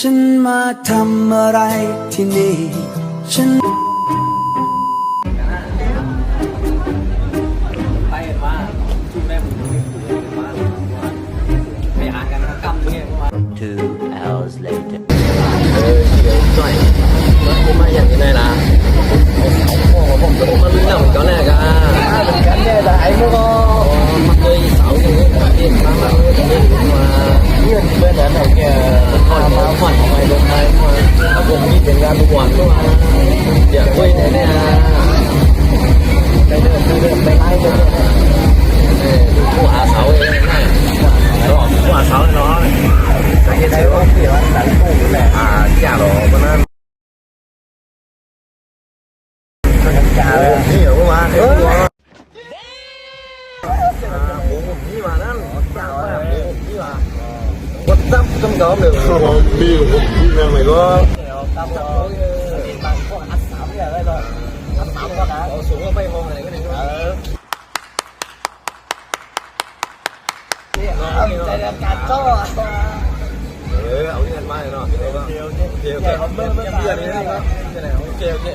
ฉันมาทำอะไรที่นี่ฉัน เพื่อนเพื่อนอะไรแกพามาฝันทำไมลงไม้มาถ้าผมมีเป็นงานทุกวันก็มาอยากด้วยแน่แน่ไปเดินไปเดินไปไล่ไปเดินดูผู้หาเสาเองง่ายรอบผู้หาเสาเนาะแต่เหตุใดว่าเกี่ยวกับหลังตู้นี่แหละอ่าจ่าหรอมันนั่นจ่าเลยนี่เหรอว่า Whatsapp trong đó được không? Đi được đi ra mày có. Tao có đi bằng có ăn sắm giờ rồi. Ăn sắm có đã. Xuống cái bay hôm này cái này. Ờ. Đi à, đây là cả to à. Ừ, ông đi ăn mai rồi nó. Chiều chứ. Chiều. Hôm bữa mới đi ăn đi. Cái này không chiều chứ.